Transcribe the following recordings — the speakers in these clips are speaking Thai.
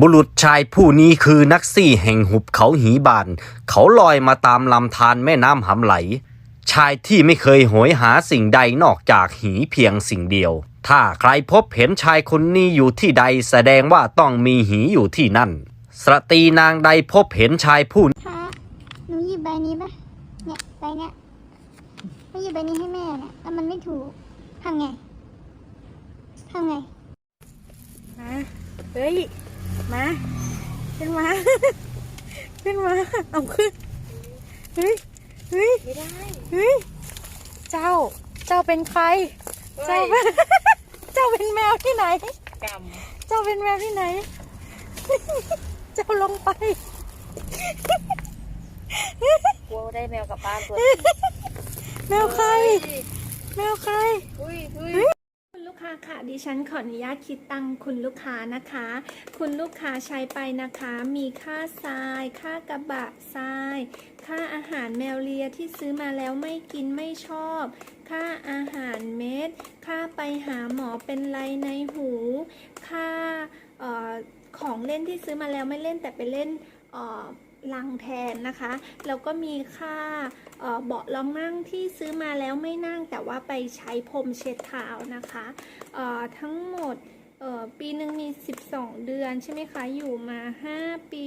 บุรุษชายผู้นี้คือนักซี่แห่งหุบเขาหีบาน เขาลอยมาตามลำธารแม่น้ำหำไหล ชายที่ไม่เคยโหยหาสิ่งใดนอกจากหีเพียงสิ่งเดียว ถ้าใครพบเห็นชายคนนี้อยู่ที่ใดแสดงว่าต้องมีหีอยู่ที่นั่น สตรีนางใดพบเห็นชายผู้คะหนูหยิบใบนี้ปะเนี่ยใบเนี้ยไม่หยิบใบนี้ให้แม่เนี่ยแล้วมันไม่ถูกทำไงทำไงมาเฮ้ย มา ขึ้นมา ขึ้นมา เอาขึ้น เฮ้ย เฮ้ย ไม่ได้ เฮ้ย เจ้า เจ้าเป็นใคร เจ้าเป็นเจ้าเป็นแมวที่ไหน กเจ้าเป็นแมวที่ไหน เจ้าลงไปำกลัวได้แมวกลับบ้านตัวแมวใคร แมวใคร อุ้ยอุ้ยคุณ ลูกค้าค่ะดิฉันขออนุญาตคิดตังคุณลูกค้านะคะ คุณลูกค้าใช้ไปนะคะ มีค่าทราย ค่ากระบะทราย ค่าอาหารแมวเลียที่ซื้อมาแล้วไม่กินไม่ชอบ ค่าอาหารเม็ด ค่าไปหาหมอเป็นไรในหู ค่าออของเล่นที่ซื้อมาแล้วไม่เล่นแต่ไปเล่นออลังแทนนะคะ แล้วก็มีค่า เบาะรองนั่งที่ซื้อมาแล้วไม่นั่งแต่ว่าไปใช้พรมเช็ดเท้านะคะทั้งหมดปีหนึ่งมี 12 เดือนใช่ไหมคะ อยู่มา 5 ปี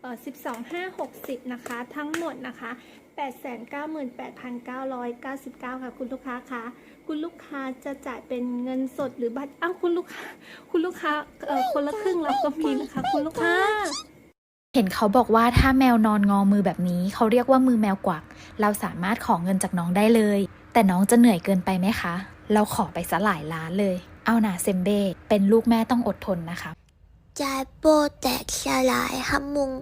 เอ่อ12 5 60 นะคะ ทั้งหมดนะคะ 898,999 ค่ะ คุณลูกค้าคะคุณลูกค้าจะจ่ายเป็นเงินสดหรือบัตรอ้าวคุณลูกค้า คุณลูกค้าคนละครึ่งเราก็มีนะคะ คุณลูกค้า เห็นเขาบอกว่าถ้าแมวนอนงอมือแบบนี้ เขาเรียกว่ามือแมวกวัก เราสามารถขอเงินจากน้องได้เลย แต่น้องจะเหนื่อยเกินไปไหมคะ เราขอไปสลายล้านเลย เอาหนาเซมเบ้เป็นลูกแม่ต้องอดทนนะคะใจโบแตกสลายฮะมุง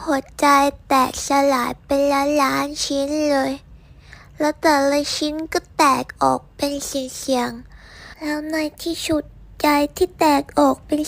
หัวใจแตกสลายเป็นล้านล้านชิ้นเลย แล้วแต่ละชิ้นก็แตกออกเป็นเสียงๆแล้วในที่สุดใจที่แตกออกเป็น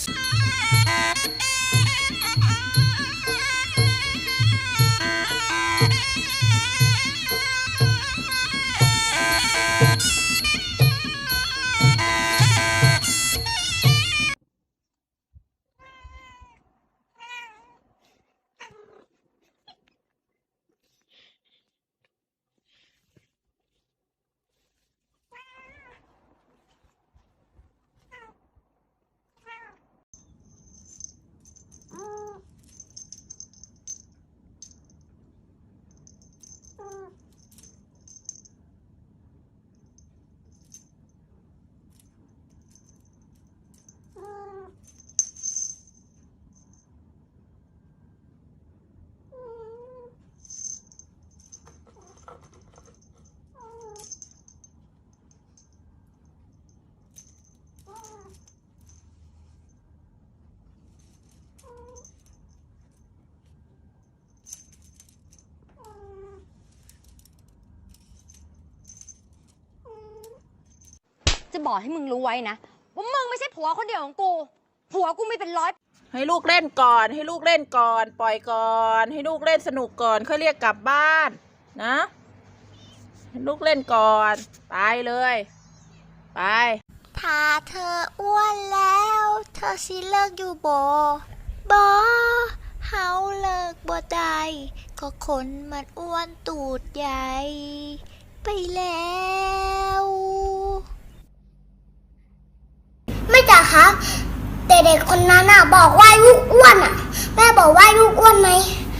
จะบอกให้มึงรู้ไว้นะว่ามึงไม่ใช่ผัวคนเดียวของกู ผัวกูไม่เป็นร้อย ให้ลูกเล่นก่อน ให้ลูกเล่นก่อน ปล่อยก่อน ให้ลูกเล่นสนุกก่อน ค่อยเรียกกลับบ้านนะให้ลูกเล่นก่อน ไปเลย ไปถ้าเธออ้วนแล้ว เธอสิเลิกอยู่บ่บอเฮาเลิกบ่ได้ก็คนมันอ้วนตูดใหญ่ ไปแล้ว ไม่จ้ะครับแต่เด็กคนนั้นอะ บอกว่าลูกอ้วนอะ แม่บอกว่าลูกอ้วนไหม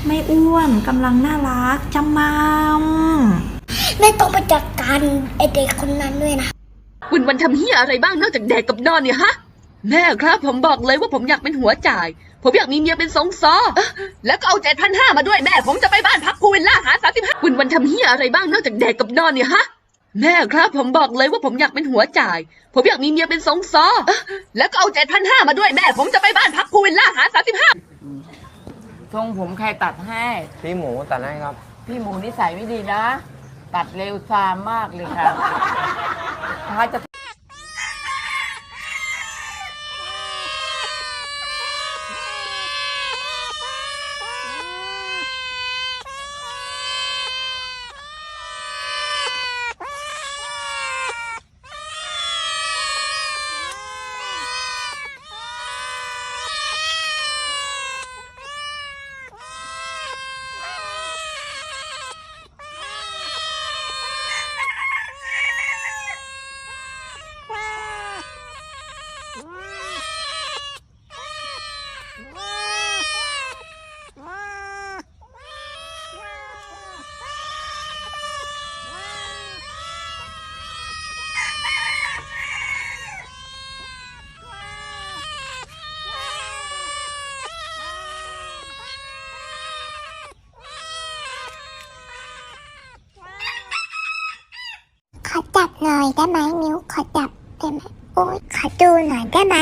ไม่อ้วนกำลังน่ารักจำมามแม่ต้องไปจัดการไอเด็กคนนั้นด้วยนะคุณวันทำเฮียอะไรบ้างนอกจากแดกกับนอนเนี่ยฮะ แม่ครับผมบอกเลยว่าผมอยากเป็นหัวจ่าย ผมอยากมีเมียเป็นสองซอเอ้อแล้วก็เอาเจ็ดพันห้ามาด้วยแม่ ผมจะไปบ้านพักพูวิลล่าหาสามสิบห้าคุณวันทำเฮียอะไรบ้างนอกจากแดกกับนอนเนี่ยฮะ แม่ครับผมบอกเลยว่าผมอยากเป็นหัวจ่าย ผมอยากมีเมียเป็นสองซอเอ้อแล้วก็เอาเจ็ดพันห้ามาด้วยแม่ ผมจะไปบ้านพักพูวิลล่าหาสามสิบห้าทรงผมใครตัดให้ พี่หมูตัดให้ครับ พี่หมูนิสัยไม่ดีนะ ตัดเร็วซามมากเลยค่ะถ้าจะ ดับหน่อยได้ไหมมิวขอจับได้ไหมโอ้ยขอดูหน่อยได้ไหม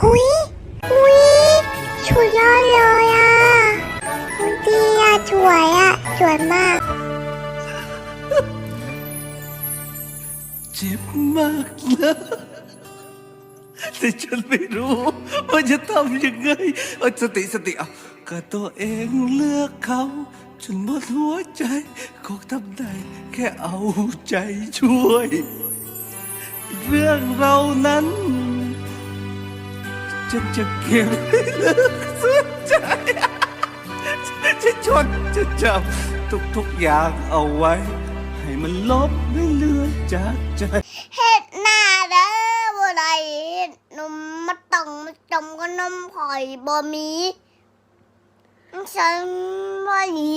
หุยหุยสุดยอดเลยอะหุยดีอะสวยอะสวยมากเจ็บมากนะแต่ฉันไม่รู้ว่าจะทำยังไงเอาสติสติเอาก็ตัวเองเลือกเขา จนหมดหัวใจคงทำได้แค่เอาใจช่วย เรื่องเรานั้นฉันจะเก็บให้เลิกสียใจ จะจดจะจำทุกๆอย่างเอาไว้ ให้มันลบไม่เลือนจากใจเฮ็ดหน้าเด้อบ่ได้เฮ็ดนมมาต้องมาจมก็นมข่อยบ่มี ฉันบ่หนี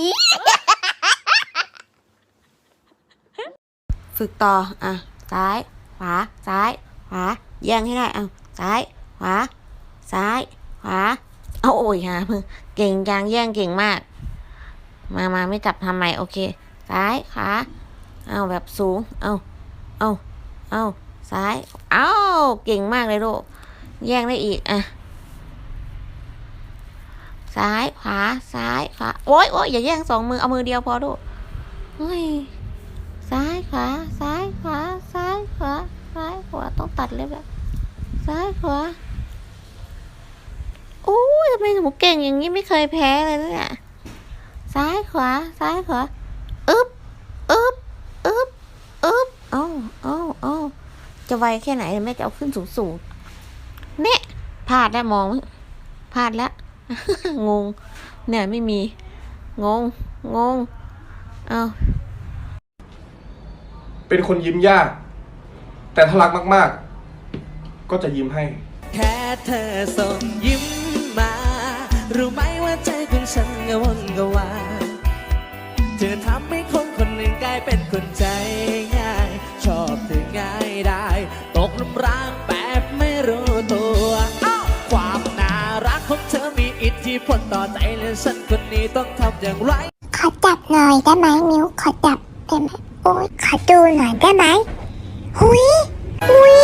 ฝึกต่อ อะ ซ้าย ขวา ซ้าย ขวา แย่งให้ได้เอาซ้าย ขวา ซ้าย ขวา เอาโอ้ยฮะมึงเก่งจังแย่งเก่งมาก มามาไม่จับทำไม โอเค ซ้าย ขวา เอาแบบสูง เอาเอาเอาซ้าย เอาเก่งมากเลยลูก แย่งได้อีก อะ ซ้ายขวาซ้ายขวาโอ๊ยโอ๊ยอย่าแย่งสองมือเอามือเดียวพอลูเฮ้ยซ้ายขวาซ้ายขวาซ้ายขวาซ้ายขวาต้องตัดเล็บแบบซ้ายขวาโอ้ยทำไมหนูเก่งอย่างนี้ไม่เคยแพ้เลยนะเนี่ยซ้ายขวาซ้ายขวาอึ๊บอึ๊บอึ๊บอึ๊บเอ้าเอ้าเอ้าจะไวแค่ไหนแม่จะเอาขึ้นสูงสูงเนี่ยพลาดแล้วมองพลาดแล้ว งง เนี่ยไม่มี งง งง เอาเป็นคนยิ้มยาก แต่ถ้ารักมาก ๆ ก็จะยิ้มให้ แค่เธอส่งยิ้มมา รู้ไหมว่าใจของฉันกระวนกระวายเธอทำให้คนคนหนึ่งกลายเป็นคนใจง่าย ชอบเธอง่ายได้ ตกหลุมรักแบ อมีอิทธิพลต่อใจและฉันคนนี้ต้องทำอย่างไร ขอจับหน่อยได้ไหมมิวขอจับได้ไหมโอ้ยขอดูหน่อยได้ไหมหุยหุย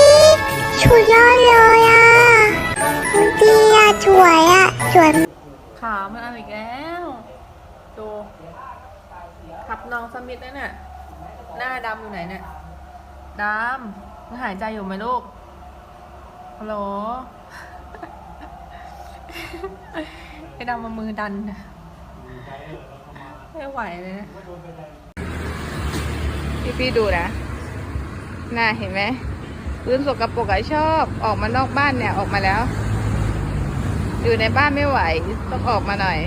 สุดยอดเลยอะหุยดีอะสวยอะสวยขามันเอาอีกแล้ว ดูขับน้องสมิธนั่นน่ะหน้าดำอยู่ไหนเนี่ยดำมันหายใจอยู่ไหมลูกฮัลโหล ไอ้ดำมามือดันไม่ไหวเลยนะพี่พี่ดูนะ น่าเห็นไหมพื้นสกปรกอะชอบออกมานอกบ้านเนี่ยออกมาแล้ว อยู่ในบ้านไม่ไหวต้องออกมาหน่อย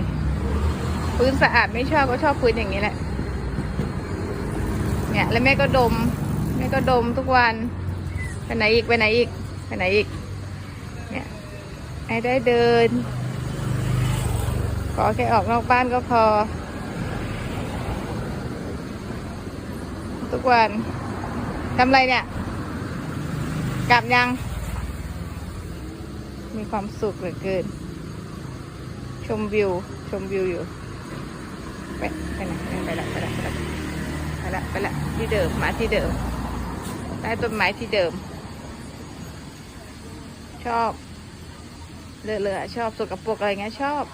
พื้นสะอาดไม่ชอบก็ชอบพื้นอย่างนี้แหละ เนี่ย แล้วแม่ก็ดม แม่ก็ดมทุกวัน ไปไหนอีกไปไหนอีกไปไหนอีก ให้ได้เดิน ขอแค่ออกนอกบ้านก็พอ ทุกวันทำไรเนี่ย กลับยัง มีความสุขเหลือเกิน ชมวิว ชมวิวอยู่ไปไปไหนไปละไปละไปละไปละไปละที่เดิมมาที่เดิมใต้ต้นไม้ที่เดิม ชอบ เลอะๆชอบสกปรกอะไรเงี้ยชอบ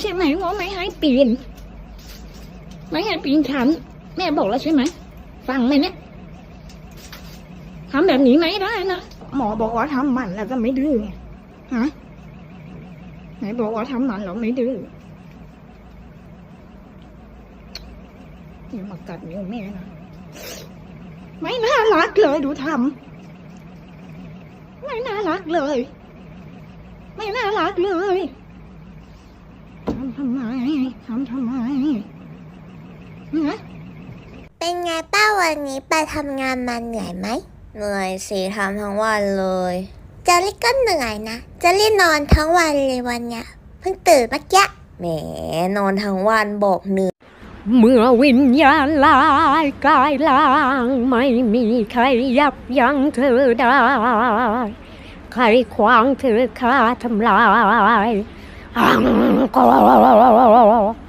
ใช่ไหมว่าไม่ให้ปีน ไม่ให้ปีนฉันแม่บอกแล้วใช่ไหมฟังไหมเนี่ยทำแบบนี้ไม่ได้นะหมอบอกว่าทำมันแล้วก็ไม่ดื้อฮะไหนบอกว่าทำมันแล้วไม่ดื้ออย่ามากัดนิ้วแม่นะไม่น่ารักเลยดูทำไม่น่ารักเลย ไม่น่ารักเลยำทำไมฮะเป็นไงป้าวันนี้ไปทำงานมาเหนื่อยไหม เหนื่อยสิทำทั้งวันเลยเจลลี่ก็เหนื่อยนะเจลลี่นอนทั้งวันเลยวันเนี้ยเพิ่งตื่นเมื่อกี้แหมนอนทั้งวันบอกเหนื่อยเมื่อวิญญาณลายกายลางไม่มีใครยับยั้งเธอได้ ใครขวางเธอฆ่าทำลายอังกอ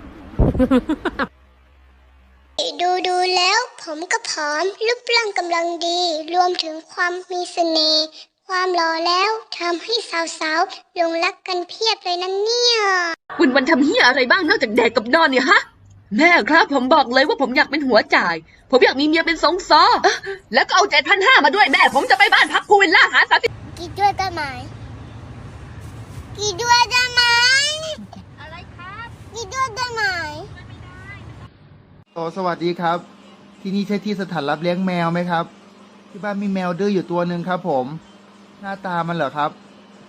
ดูดูแล้วผมก็ผอมรูปร่างกำลังดี รวมถึงความมีเสน่ห์ความหล่อแล้วทำให้สาวๆหลงรักกันเพียบเลยนะเนี่ย วันวันๆทำเฮียอะไรบ้างนอกจากแดกกับนอนเนี่ยฮะ แม่ครับผมบอกเลยว่าผมอยากเป็นหัวจ่าย ผมอยากมีเมียเป็นสองซอเอ๊ะแล้วก็เอาเจ็ดพันห้ามาด้วยแม่ ผมจะไปบ้านพักพูวิลล่าหาสามสิบกี่ด้วยได้ไหมกี่ด้วยได้ไหมอะไร ครับกี่ด้วยได้ไหมโอสวัสดีครับ ที่นี่ใช่ที่สถานรับเลี้ยงแมวไหมครับ ที่บ้านมีแมวดื้ออยู่ตัวหนึ่งครับ ผม หน้าตามันเหรอครับ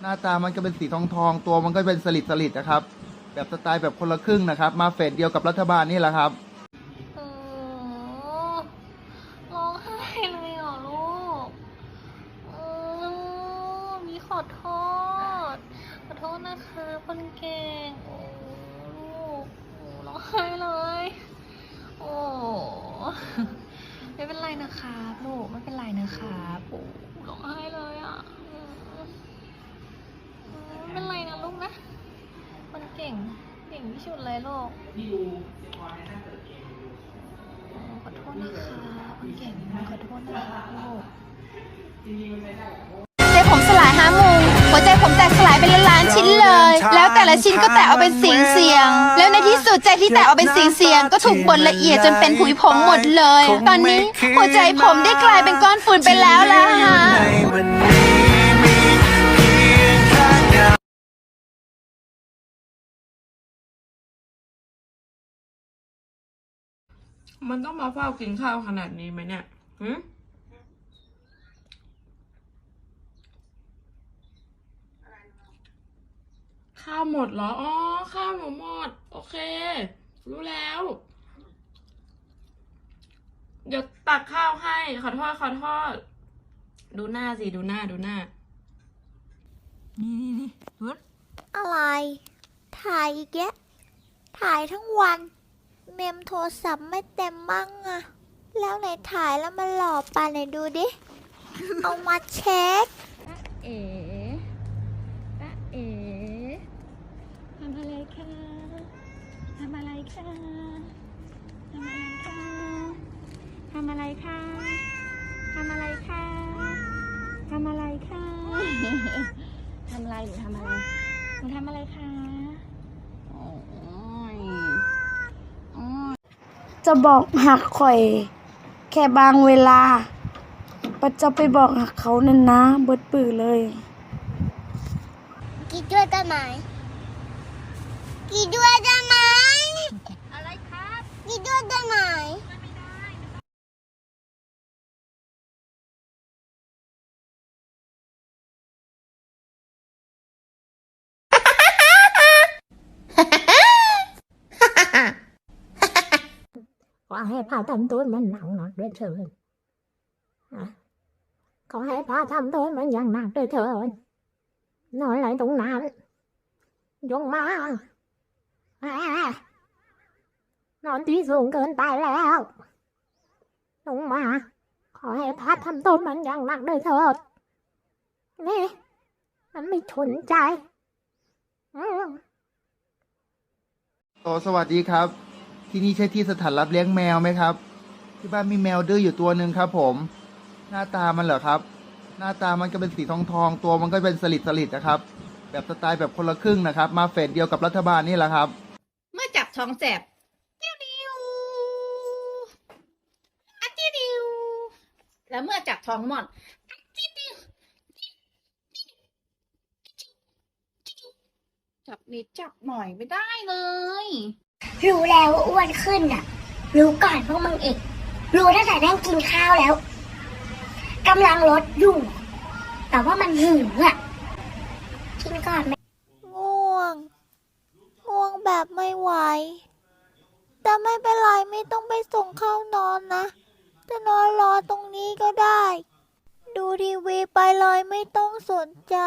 หน้าตามันก็เป็นสีทองทองๆตัวมันก็เป็นสลิดสลิดนะครับ แบบสไตล์แบบคนละครึ่งนะครับ มาเฟสเดียวกับรัฐบาลนี่แหละครับ โอ้ร้องไห้เลยเหรอลูกโอ้มีขอโทษ ขอโทษนะคะคนเก่ง โอ้ลูกโอ้ร้องไห้เลย โอ้ ไม่เป็นไรนะคะลูก ขาป็นไรนะคะโอ้ร้องไห้เลยอะเป็นไรนะลูกนะ มันเก่ง เก่งที่สุดเลยลูกขอโทษนะคะมันเก่งขอโทษนะคะลูกใจผมสลายห้ามุงหัวใจผม ล้วแต่ละชิ้นก็แตกเอาเป็นเสียงเสียง แล้วในที่สุดใจที่แตกเอาเป็นเสียงเสียงก็ถูกบดละเอียดจนเป็นผุยผงหมดเลย ตอนนี้หัวใจผมได้กลายเป็นก้อนฝุ่นไปแล้วล่ะฮะมันต้องมาเฝ้ากินข้าวขนาดนี้ไหมเนี่ยหื ข้าวหมดเหรอ อ๋อ ข้าวหนูหมด โอเค รู้แล้ว เดี๋ยวตักข้าวให้ ขอโทษขอโทษดูหน้าสิ ดูหน้า ดูหน้าอะไร ถ่ายอีกแยะถ่ายทั้งวัน เมมโทรศัพท์ไม่เต็มมั่งอะแล้วไหนถ่ายแล้วมันหล่อปานไหนดูดิ เอามาเช็ค เอ๋ คะทำอะไรคะทำอะไรคะทำอะไรคะทำอะไรคะทำอะไรหนูทำอะไรหนูทำอะไรคะจะบอกหักข่อย แค่บางเวลาปัจจะไปบอกหักเขานั่นนะเบิดปือเลยกี่ด้วยได้ไหมกี่ด้วยได้ไหมอะไรครับกี่ ด้วยได้ไหมขอให้พาทำตัวมันหนักหนักด้วยเถิดอะขอให้พาทำตัวมันอย่างหนักด้วยเถิดนอนอะไรตรงนั้นยงมาอ่า นอนที่สูงเกินไปแล้วลงมา ขอให้พาทำตัวมันอย่างหนักด้วยเถิดนี่ มันไม่ชนใจอืมโอสวัสดีครับ ที่นี่ใช่ที่สถานรับเลี้ยงแมวไหมครับ ที่บ้านมีแมวดื้ออยู่ตัวหนึ่งครับ ผม หน้าตามันเหรอครับ หน้าตามันก็เป็นสีทองทองๆตัวมันก็เป็นสลิดสลิดนะครับแแบบสไตล์แบบคนละครึ่งนะครับ มาเฟสเดียวกับรัฐบาลนี่แหละครับ เมื่อจับท้องแสบเดียวเดียวอะเดียวเดียว แล้วเมื่อจับท้องหมอนอะเดียวเดียวจับนิดจับหน่อยไม่ได้เลย รู้แล้วว่าอ้วนขึ้นอะ รู้ก่อนพวกมึงอีก รู้ตั้งแต่นั่งกินข้าวแล้วกำลังลดอยู่ แต่ว่ามันหิวอะ กินก่อนไหมง่วง ง่วงแบบไม่ไหว แต่ไม่เป็นไรไม่ต้องไปส่งเข้านอนนะ จะนอนรอตรงนี้ก็ได้ ดูทีวีไปเลยไม่ต้องสนใจ